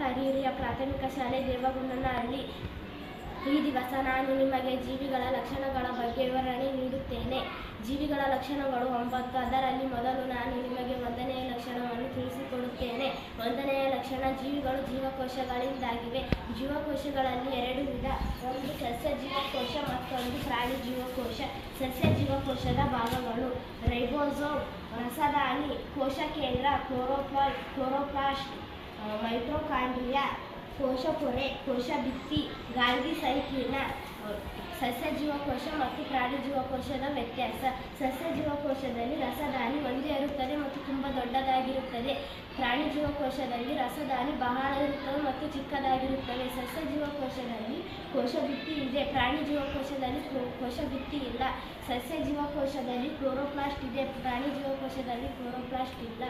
ಸರಕಾರಿ ಹಿರಿಯ ಪ್ರಾಥಮಿಕ ಶಾಲೆ ದೇವಗುಂಡನಹಳ್ಳಿ. ಈ ದಿವಸ ನಾನು ನಿಮಗೆ ಜೀವಿಗಳ ಲಕ್ಷಣಗಳ ಬಗ್ಗೆ ವಿವರಣೆ ನೀಡುತ್ತೇನೆ. ಜೀವಿಗಳ ಲಕ್ಷಣಗಳು ಒಂಬತ್ತು. ಅದರಲ್ಲಿ ಮೊದಲು ನಾನು ನಿಮಗೆ ಒಂದನೆಯ ಲಕ್ಷಣವನ್ನು ತಿಳಿಸಿಕೊಡುತ್ತೇನೆ. ಒಂದನೆಯ ಲಕ್ಷಣ, ಜೀವಿಗಳು ಜೀವಕೋಶಗಳಿಂದಾಗಿವೆ. ಜೀವಕೋಶಗಳಲ್ಲಿ ಎರಡು ವಿಧ. ಒಂದು ಸಸ್ಯ ಜೀವಕೋಶ, ಮತ್ತೊಂದು ಪ್ರಾಣಿ ಜೀವಕೋಶ. ಸಸ್ಯ ಜೀವಕೋಶದ ಭಾಗಗಳು. ರೈಬೋಸೋಮ್ ರಸದಾನಿ ಕೋಶ ಕೇಂದ್ರ ಕ್ಲೋರೋಪ್ಲಾಯ್ ಕ್ಲೋರೋಪ್ಲಾಸ್ಟ್ ಮೈಟೋಕಾಂಡ್ರಿಯಾ ಕೋಶಪೊರೆ ಕೋಶ ಭಿತ್ತಿ ಗಾಲ್ಗಿ ಸೈಕ್ಲಿನ ಸಸ್ಯ ಜೀವಕೋಶ ಮತ್ತು ಪ್ರಾಣಿ ಜೀವಕೋಶದ ವ್ಯತ್ಯಾಸ. ಸಸ್ಯ ಜೀವಕೋಶದಲ್ಲಿ ರಸದಾನಿ ಒಂದೇ ಇರುತ್ತದೆ ಮತ್ತು ತುಂಬ ದೊಡ್ಡದಾಗಿರುತ್ತದೆ. ಪ್ರಾಣಿ ಜೀವಕೋಶದಲ್ಲಿ ರಸದಾನಿ ಬಹಳ ಇರುತ್ತದೆ ಮತ್ತು ಚಿಕ್ಕದಾಗಿರುತ್ತದೆ. ಸಸ್ಯ ಜೀವಕೋಶದಲ್ಲಿ ಕೋಶ ಭಿತ್ತಿ ಇದೆ. ಪ್ರಾಣಿ ಜೀವಕೋಶದಲ್ಲಿ ಕೋಶ ಭಿತ್ತಿ ಇಲ್ಲ. ಸಸ್ಯ ಜೀವಕೋಶದಲ್ಲಿ ಕ್ಲೋರೋಪ್ಲಾಸ್ಟ್ ಇದೆ. ಪ್ರಾಣಿ ಜೀವಕೋಶದಲ್ಲಿ ಕ್ಲೋರೋಪ್ಲಾಸ್ಟ್ ಇಲ್ಲ.